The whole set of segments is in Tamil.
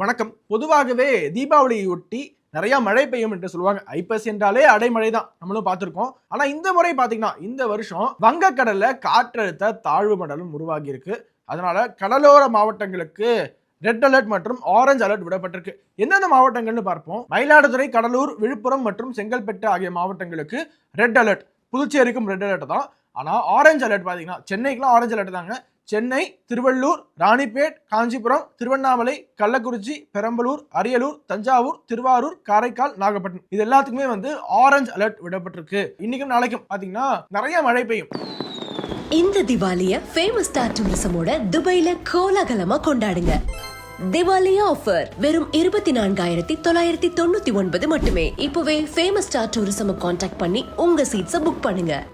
வணக்கம். பொதுவாகவே தீபாவளியை ஒட்டி நிறைய மழை பெய்யும் என்று சொல்லுவாங்க. ஐப்பசி என்றாலே அடைமழை தான் நம்மளும் பார்த்துருக்கோம். ஆனால் இந்த முறை பார்த்தீங்கன்னா இந்த வருஷம் வங்கக்கடலில் காற்றழுத்த தாழ்வு மண்டலம் உருவாகி இருக்கு அதனால கடலோர மாவட்டங்களுக்கு ரெட் அலர்ட் மற்றும் ஆரஞ்சு அலர்ட் விடப்பட்டிருக்கு. எந்தெந்த மாவட்டங்கள்னு பார்ப்போம். மயிலாடுதுறை கடலூர் விழுப்புரம் மற்றும் செங்கல்பட்டு ஆகிய மாவட்டங்களுக்கு ரெட் அலர்ட். புதுச்சேரிக்கும் ரெட் அலர்ட் தான். ஆனால் ஆரஞ்சு அலர்ட் பார்த்தீங்கன்னா சென்னைக்குலாம் ஆரஞ்சு அலர்ட் தாங்க. சென்னை திருவள்ளூர் ராணிப்பேட் காஞ்சிபுரம் திருவண்ணாமலை கள்ளக்குறிச்சி பெரம்பலூர் அரியலூர் தஞ்சாவூர் திருவாரூர் காரைக்கால் நாகப்பட்டினம். இது எல்லாத்துக்குமே வந்து ஆரஞ்சு அலர்ட் விடப்பட்டிருக்கு. இன்னைக்கும் நாளைக்கும் பாத்தீங்கன்னா நிறைய மழை பெய்யும். இந்த திவாலிய ஃபேமஸ் ஸ்டார் டூரிசமோட துபாயில கோலாகலமா கொண்டாடுங்க. திவாலி ஆஃபர் வெறும் இருபத்தி நான்காயிரத்தி தொள்ளாயிரத்தி தொண்ணூத்தி ஒன்பது மட்டுமே. இப்பவே ஃபேமஸ் ஸ்டார் டூரிசம் காண்டாக்ட் பண்ணி உங்க சீட்ஸை புக் பண்ணுங்க.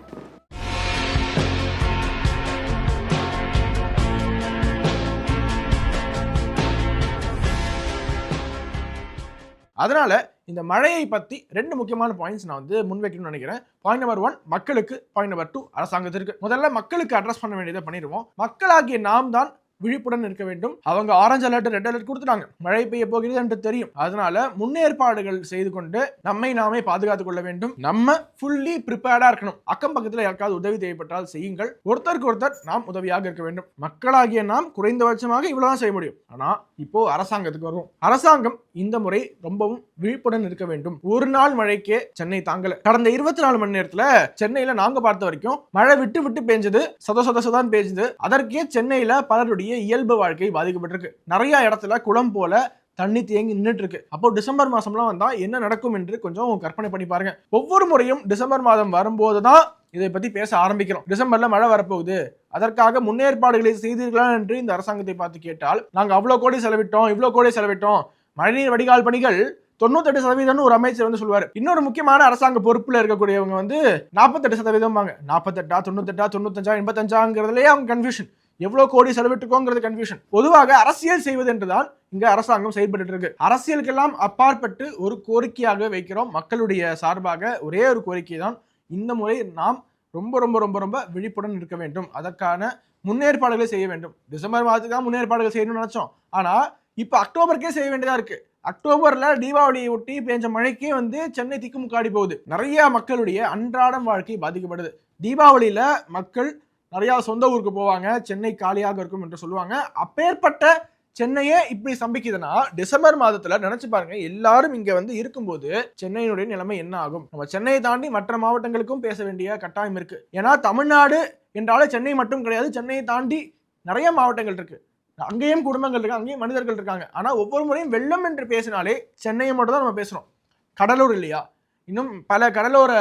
அதனால இந்த மழையை பத்தி ரெண்டு முக்கியமான பாயிண்ட்ஸ் நான் வந்து முன்வைக்கணும்னு நினைக்கிறேன். பாயிண்ட் நம்பர் ஒன் மக்களுக்கு. பாயிண்ட் நம்பர் டூ அரசாங்கத்திற்கு. முதல்ல மக்களுக்கு அட்ரஸ் பண்ண வேண்டியதை பண்ணிடுவோம். மக்களாகிய நாம் தான் விழிப்புடன் இருக்க வேண்டும். அவங்க ஆரஞ்சு அலர்ட் ரெட் அலர்ட் கொடுத்துட்டாங்க. மழை பெய்ய போகிறது என்று தெரியும். அதனால முன்னேற்பாடுகள் செய்து கொண்டு நம்மை நாமே பாதுகாத்துக் கொள்ள வேண்டும். நம்ம ஃபுல்லி ப்ரிப்பேர்டா இருக்கணும். அக்கம் பக்கத்தில் யாருக்காவது உதவி தேவைப்பட்டால் செய்யுங்கள். ஒருத்தருக்கு ஒருத்தர் நாம் உதவியாக இருக்க வேண்டும். மக்களாகிய நாம் குறைந்தபட்சமாக இவ்வளவுதான் செய்ய முடியும். ஆனா இப்போ அரசாங்கத்துக்கு வருவோம். அரசாங்கம் இந்த முறை ரொம்பவும் விழிப்புடன் இருக்க வேண்டும். ஒரு நாள் மழைக்கே சென்னை தாங்கல. கடந்த இருபத்தி நாலு மணி நேரத்துல சென்னையில நாங்க பார்த்த வரைக்கும் மழை விட்டு விட்டு பெஞ்சது சத சத சதான் பேஞ்சது. அதற்கே சென்னையில பலருடைய இயல்பு வாழ்க்கை பாதிக்கப்பட்டிருக்கு. நிறைய இடத்துல குளம் போல தண்ணி தேங்கி நின்றுட்டு இருக்கு அப்போ டிசம்பர் மாசம்லாம் வந்தா என்ன நடக்கும் என்று கொஞ்சம் கற்பனை பண்ணி பாருங்க. ஒவ்வொரு முறையும் டிசம்பர் மாதம் வரும்போது தான் இதை பத்தி பேச ஆரம்பிக்கிறோம். டிசம்பர்ல மழை வரப்போகுது. அதற்காக முன்னேற்பாடுகளை செய்தீர்களா என்று இந்த அரசாங்கத்தை பார்த்து கேட்டால் நாங்கள் அவ்வளோ கோடி செலவிட்டோம் இவ்வளோ கோடி செலவிட்டோம். மழைநீர் வடிகால் பணிகள் தொண்ணூத்தெட்டு சதவீதம்னு ஒரு அமைச்சர் வந்து சொல்லுவார். இன்னொரு முக்கியமான அரசாங்க பொறுப்புல இருக்கக்கூடியவங்க வந்து நாற்பத்தெட்டு சதவீதம் வாங்க நாற்பத்தெட்டா தொண்ணூத்தெட்டா தொண்ணூத்தஞ்சா எண்பத்தஞ்சாங்கிறதுலயே அவங்க கன்ஃபியூஷன் எவ்வளவு கோடி செலவிட்டுக்கோங்கிறது கன்ஃபியூஷன் பொதுவாக அரசியல் செய்வது என்றுதான் இங்க அரசாங்கம் செயல்பட்டு இருக்கு அரசியலுக்கெல்லாம் அப்பாற்பட்டு ஒரு கோரிக்கையாக வைக்கிறோம். மக்களுடைய சார்பாக ஒரே ஒரு கோரிக்கை தான் இந்த முறை நாம் ரொம்ப ரொம்ப ரொம்ப ரொம்ப விழிப்புடன் இருக்க வேண்டும். அதற்கான முன்னேற்பாடுகளை செய்ய வேண்டும். டிசம்பர் மாதத்துக்கு தான் முன்னேற்பாடுகள் செய்யணும்னு நினைச்சோம். ஆனா இப்ப அக்டோபருக்கே செய்ய வேண்டியதா இருக்கு. அக்டோபர்ல தீபாவளியை ஒட்டி பெஞ்ச மழைக்கே வந்து சென்னை திக்குமுக்காடி போகுது. நிறைய மக்களுடைய அன்றாடம் வாழ்க்கை பாதிக்கப்படுது. தீபாவளியில மக்கள் நிறையா சொந்த ஊருக்கு போவாங்க சென்னை காலியாக இருக்கும் என்று சொல்லுவாங்க. அப்பேற்பட்ட சென்னையே இப்படி சம்பிக்குதுன்னா டிசம்பர் மாதத்துல நினைச்சு பாருங்க எல்லாரும் இங்க வந்து இருக்கும்போது சென்னையினுடைய நிலைமை என்ன ஆகும்? நம்ம சென்னையை தாண்டி மற்ற மாவட்டங்களுக்கும் பேச வேண்டிய கட்டாயம் இருக்கு. ஏன்னா தமிழ்நாடு என்றாலே சென்னை மட்டும் கிடையாது சென்னையை தாண்டி நிறைய மாவட்டங்கள் இருக்கு. அங்கேயும் குடும்பங்கள் இருக்கு அங்கேயும் மனிதர்கள் இருக்காங்க. ஆனா ஒவ்வொரு முறையும் வெள்ளம் என்று பேசினாலே சென்னையை மட்டும் தான் நம்ம பேசுறோம். கடலூர் இல்லையா? இன்னும் பல கடலோர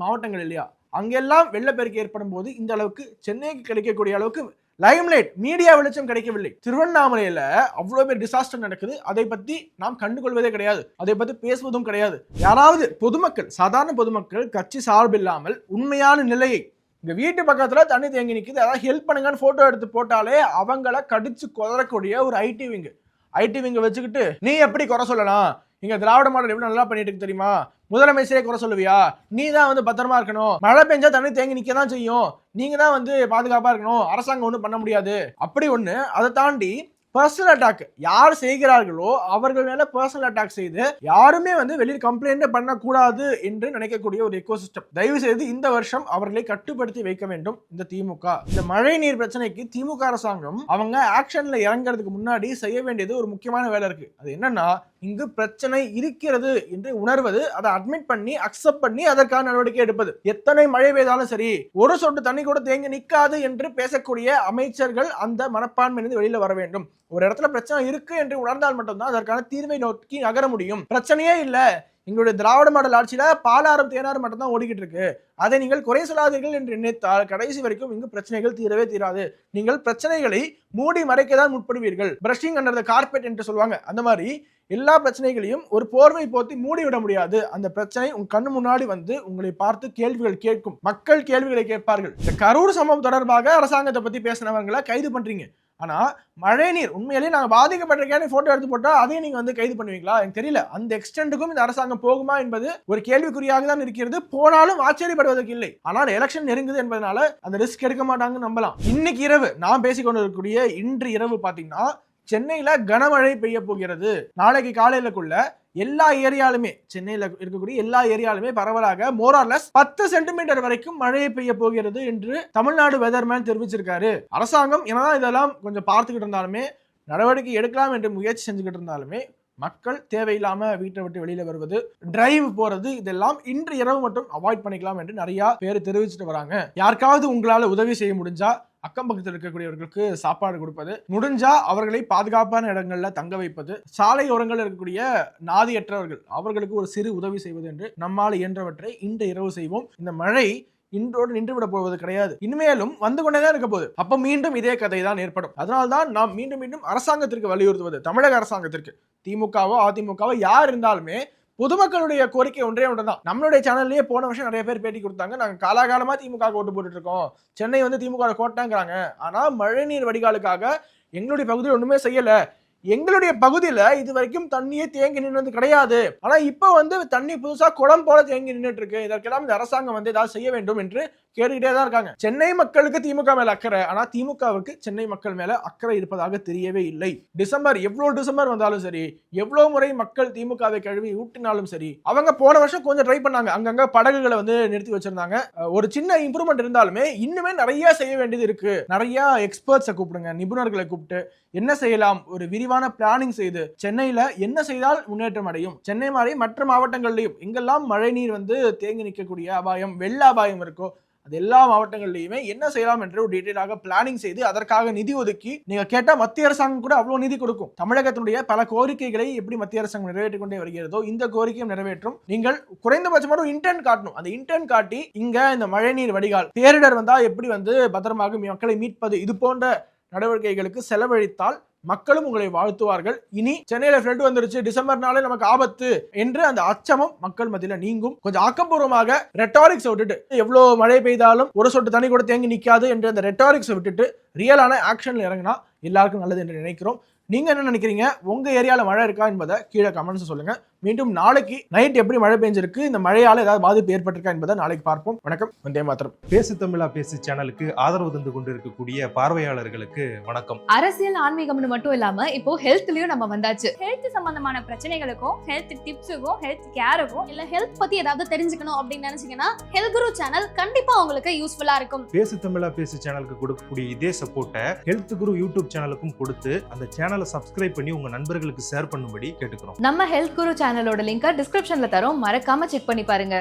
மாவட்டங்கள் இல்லையா? அங்கெல்லாம் வெள்ளப்பெருக்கு ஏற்படும் போது இந்த அளவுக்கு சென்னைக்கு கிடைக்கக்கூடிய அளவுக்கு லைம்லைட் மீடியா வெளிச்சம் கிடைக்கவில்லை. திருவண்ணாமலையில அவ்வளவு பேர் டிசாஸ்டர் நடக்குது. அதை பத்தி நாம் கண்டுகொள்வதே கிடையாது. அதை பத்தி பேசுவதும் கிடையாது. யாராவது பொதுமக்கள் சாதாரண பொதுமக்கள் கட்சி சார்பில்லாமல் உண்மையான நிலையை இங்க வீட்டு பக்கத்துல தண்ணி தேங்கி நிக்குது. அதாவது ஹெல்ப் பண்ணுங்கன்னு போட்டோ எடுத்து போட்டாலே அவங்கள கடிச்சு கொதரக்கூடிய ஒரு ஐடி விங்கு ஐடி விங்க வச்சுக்கிட்டு நீ எப்படி குறை சொல்லலாம்? இங்க திராவிட மாடல் எவ்வளோ நல்லா பண்ணிட்டு இருக்கு தெரியுமா? முதலமைச்சரே குறை சொல்லுவியா? நீ தான் வந்து பத்திரமா இருக்கணும். மழை பெஞ்சா தண்ணி தேங்கி நிக்க தான் செய்யும். நீங்க தான் வந்து பாதுகாப்பா இருக்கணும். அரசாங்கம் ஒன்றும் பண்ண முடியாது. அப்படி ஒன்று அதை தாண்டி பர்சனல் அட்டாக் யார் செய்கிறார்களோ அவர்கள் மேல பர்சனல் அட்டாக் செய்து யாருமே வந்து வெளியில் கம்ப்ளைண்ட் பண்ணக்கூடாது என்று நினைக்கக்கூடிய ஒரு எக்கோசிஸ்டம் தயவு செய்து இந்த வருஷம் அவர்களை கட்டுப்படுத்தி வைக்க வேண்டும் இந்த திமுக. இந்த மழை நீர் பிரச்சனைக்கு திமுக அரசாங்கம் அவங்க ஆக்ஷன்ல இறங்குறதுக்கு முன்னாடி செய்ய வேண்டியது ஒரு முக்கியமான வேலை இருக்கு. அது என்னன்னா இங்கு பிரச்சனை இருக்கிறது என்று உணர்வது அதை அட்மிட் பண்ணி அக்செப்ட் பண்ணி அதற்கான நடவடிக்கை எடுப்பது. எத்தனை மழை பெய்தாலும் சரி ஒரு சொட்டு தண்ணி கூட தேங்கி நிற்காது என்று பேசக்கூடிய அமைச்சர்கள் அந்த மனப்பான்மையிலிருந்து வெளியில வர வேண்டும். ஒரு இடத்துல பிரச்சனை இருக்கு என்று உணர்ந்தால் மட்டும்தான் அதற்கான தீர்வை நோக்கி நகர முடியும். பிரச்சனையே இல்லை. எங்களுடைய திராவிட மாடல் ஆட்சியில் பாலாறும் தேனாறு மட்டும் தான் ஓடிக்கிட்டு இருக்கு. அதை நீங்கள் குறை சொல்லாதீர்கள் என்று நினைத்தால் கடைசி வரைக்கும் இங்கு பிரச்சனைகள் தீரவே தீராது. நீங்கள் பிரச்சனைகளை மூடி மறைக்க தான் முற்படுவீர்கள். பிரஷிங் அண்டர் த கார்பெட் என்று சொல்லுவாங்க. அந்த மாதிரி எல்லா பிரச்சனைகளையும் ஒரு போர்வை போத்தி மூடி விட முடியாது. அந்த பிரச்சனை உங்க கண்ணு முன்னாடி வந்து உங்களை பார்த்து கேள்விகள் கேட்கும். மக்கள் கேள்விகளை கேட்பார்கள். இந்த கரூர் சம்பவம் தொடர்பாக அரசாங்கத்தை பத்தி பேசினவங்களை கைது பண்றீங்க. ஆனால் மழை நீர் உண்மையிலேயே நாங்கள் பாதிக்கப்பட்டிருக்கேன்னு ஃபோட்டோ எடுத்து போட்டால் அதையும் நீங்கள் வந்து கைது பண்ணுவீங்களா? எனக்கு தெரியல. அந்த எக்ஸ்டென்ட்டுக்கும் இந்த அரசாங்கம் போகுமா என்பது ஒரு கேள்விக்குறியாக தான் இருக்கிறது. போனாலும் ஆச்சரியப்படுவதற்கு இல்லை. ஆனால் எலெக்ஷன் நெருங்குது என்பதனால அந்த ரிஸ்க் எடுக்க மாட்டாங்கன்னு நம்பலாம். இன்னைக்கு இரவு நான் பேசிக்கொண்டு இருக்கக்கூடிய இன்று இரவு பார்த்தீங்கன்னா சென்னையில் கனமழை பெய்ய போகிறது. நாளைக்கு காலையிலக்குள்ள எல்லா ஏரியாலுமே சென்னையில் இருக்கக்கூடிய எல்லா ஏரியாலுமே பரவலாக மோரார்லஸ் பத்து சென்டிமீட்டர் வரைக்கும் மழை பெய்ய போகிறது என்று தமிழ்நாடு வெதர்மேன் தெரிவிச்சிருக்காரு. அரசாங்கம் என்னதான் இதெல்லாம் கொஞ்சம் பார்த்துக்கிட்டு இருந்தாலுமே நடவடிக்கை எடுக்கலாம் என்று முயற்சி செஞ்சுக்கிட்டு இருந்தாலுமே மக்கள் தேவையில்லாம வீட்டை விட்டு வெளியில வருவது டிரைவ் போறது இதெல்லாம் இன்று இரவு மட்டும் அவாய்ட் பண்ணிக்கலாம் என்று நிறைய பேர் தெரிவிச்சுட்டு வராங்க. யாருக்காவது உங்களால உதவி செய்ய முடிஞ்சா அக்கம் பக்கத்தில் இருக்கக்கூடியவர்களுக்கு சாப்பாடு கொடுப்பது முடிஞ்சா அவர்களை பாதுகாப்பான இடங்கள்ல தங்க வைப்பது சாலை ஓரங்களில் இருக்கக்கூடிய நாதியற்றவர்கள் அவர்களுக்கு ஒரு சிறு உதவி செய்வது என்று நம்மால் இயன்றவற்றை இன்று இரவு செய்வோம். இந்த மழை இன்றோடு நின்று விட போவது கிடையாது. இனிமேலும் வந்து கொண்டே தான் இருக்க போகுது. அப்ப மீண்டும் இதே கதை தான் ஏற்படும். அதனால்தான் நாம் மீண்டும் மீண்டும் அரசாங்கத்திற்கு வலியுறுத்துவது தமிழக அரசாங்கத்திற்கு. திமுகவோ அதிமுகவோ யார் இருந்தாலுமே பொதுமக்களுடைய கோரிக்கை ஒன்றே ஒன்று தான் நம்மளுடைய சேனல்லயே போன வருஷம் நிறைய பேர் பேட்டி கொடுத்தாங்க. நாங்க காலாகாலமா திமுக ஓட்டு போட்டுட்டு இருக்கோம். சென்னை வந்து திமுக கோட்டாங்கிறாங்க ஆனா மழைநீர் வடிகாலுக்காக எங்களுடைய பகுதியில் ஒண்ணுமே செய்யல. எங்களுடைய பகுதியில இது வரைக்கும் தண்ணியே தேங்கி நின்றது கிடையாது. ஆனா இப்ப வந்து தண்ணி புதுசா குளம் போல தேங்கி நின்றுட்டு இருக்கு. இதற்கெல்லாம் இந்த அரசாங்கம் வந்து ஏதாவது செய்ய வேண்டும் என்று கேட்டுக்கிட்டே தான் இருக்காங்க. சென்னை மக்களுக்கு திமுக மேல அக்கறை. ஆனா திமுகவுக்கு சென்னை மக்கள் மேல அக்கறை இருப்பதாக தெரியவே இல்லை. டிசம்பர் எவ்வளவு டிசம்பர் வந்தாலும் சரி எவ்வளவு முறை மக்கள் திமுகவை கழுவி ஊட்டினாலும் சரி அவங்க போன வருஷம் கொஞ்சம் ட்ரை பண்ணாங்க. அங்கங்க படகுகளை வந்து நிறுத்தி வச்சிருந்தாங்க. ஒரு சின்ன இம்ப்ரூவ்மெண்ட் இருந்தாலுமே இன்னுமே நிறைய செய்ய வேண்டியது இருக்கு. நிறைய எக்ஸ்பர்ட்ஸை கூப்பிடுங்க நிபுணர்களை கூப்பிட்டு என்ன செய்யலாம்? ஒரு விரிவான பிளானிங் செய்து சென்னையில என்ன செய்தால் முன்னேற்றம் அடையும்? சென்னை மாதிரி மற்ற மாவட்டங்கள்லயும் எங்கெல்லாம் மழை நீர் வந்து தேங்கி நிற்கக்கூடிய அபாயம் வெள்ள அபாயம் இருக்கோ அது எல்லா மாவட்டங்கள்லையுமே என்ன செய்யலாம் என்று ஒரு டீட்டெயிலாக பிளானிங் செய்து அதற்காக நிதி ஒதுக்கி நீங்க கேட்டா மத்திய அரசாங்கம் கூட அவ்வளவு நிதி கொடுக்கும். தமிழகத்தினுடைய பல கோரிக்கைகளை எப்படி மத்திய அரசாங்கம் நிறைவேற்றிக் கொண்டே வருகிறதோ இந்த கோரிக்கையும் நிறைவேற்றும். நீங்கள் குறைந்தபட்சமான ஒரு இன்டென்ட் காட்டணும். அந்த இன்டென்ட் காட்டி இங்க இந்த மழைநீர் வடிகால் பேரிடர் வந்தா எப்படி வந்து பத்திரமாக மக்களை மீட்பது இது போன்ற நடவடிக்கைகளுக்கு செலவழித்தால் மக்களும் உங்களை வாழ்த்துவார்கள். இனி சென்னையில ஃப்ளட் வந்துருச்சு. டிசம்பர்னாலே நமக்கு ஆபத்து என்று அந்த அச்சமும் மக்கள் மத்தியில நீங்கும். கொஞ்சம் ஆக்கப்பூர்வமாக ரெட்டாரிக்ஸ் விட்டுட்டு எவ்வளவு மழை பெய்தாலும் ஒரு சொட்டு தண்ணி கூட தேங்கி நிற்காது என்று அந்த ரெட்டாரிக்ஸை விட்டுட்டு ரியலான ஆக்ஷன்ல இறங்கினா எல்லாருக்கும் நல்லது என்று நினைக்கிறோம். நீங்க என்ன நினைக்கிறீங்க? உங்க ஏரியாவில் மழை இருக்கா என்பதை கீழே கமெண்ட்ஸ் சொல்லுங்க. மீண்டும் நாளைக்கு நைட் எப்படி மழை பெஞ்சிருக்கு இந்த மழையால ஏதாவது பாதிப்பு ஏற்பட்டிருக்கா என்பதை நாளைக்கு பார்ப்போம். வணக்கம் வந்தே மாத்திரம் பேசு தமிழா பேசு சேனலுக்கு ஆதரவு தந்து கொண்டிருக்கக்கூடிய பார்வையாளர்களுக்கு வணக்கம். அரசியல் ஆன்மீகம்னு மட்டும் இல்லாம இப்போ ஹெல்த்லயும் நம்ம வந்தாச்சு. ஹெல்த் சம்பந்தமான பிரச்சனைகளுக்கும் ஹெல்த் டிப்ஸுக்கும் ஹெல்த் கேருக்கும் இல்ல ஹெல்த் பத்தி ஏதாவது தெரிஞ்சுக்கணும் அப்படின்னு நினைச்சீங்கன்னா ஹெல்த் குரு சேனல் கண்டிப்பா உங்களுக்கு யூஸ்ஃபுல்லா இருக்கும். பேசு தமிழா பேசு சேனலுக்கு கொடுக்கக்கூடிய இதே சப்போர்ட்டை ஹெல்த் குரு யூடியூப் சேனலுக்கும் கொடுத்து அந்த சேனலை சப்ஸ்கிரைப் பண்ணி உங்க நண்பர்களுக்கு ஷேர் பண்ணும்படி கேட்டுக்கிறோம். நம்ம ஹெல்த் குரு சேனலோட லிங்கை டிஸ்கிரிப்ஷன்ல தரோம். மறக்காம செக் பண்ணி பாருங்க.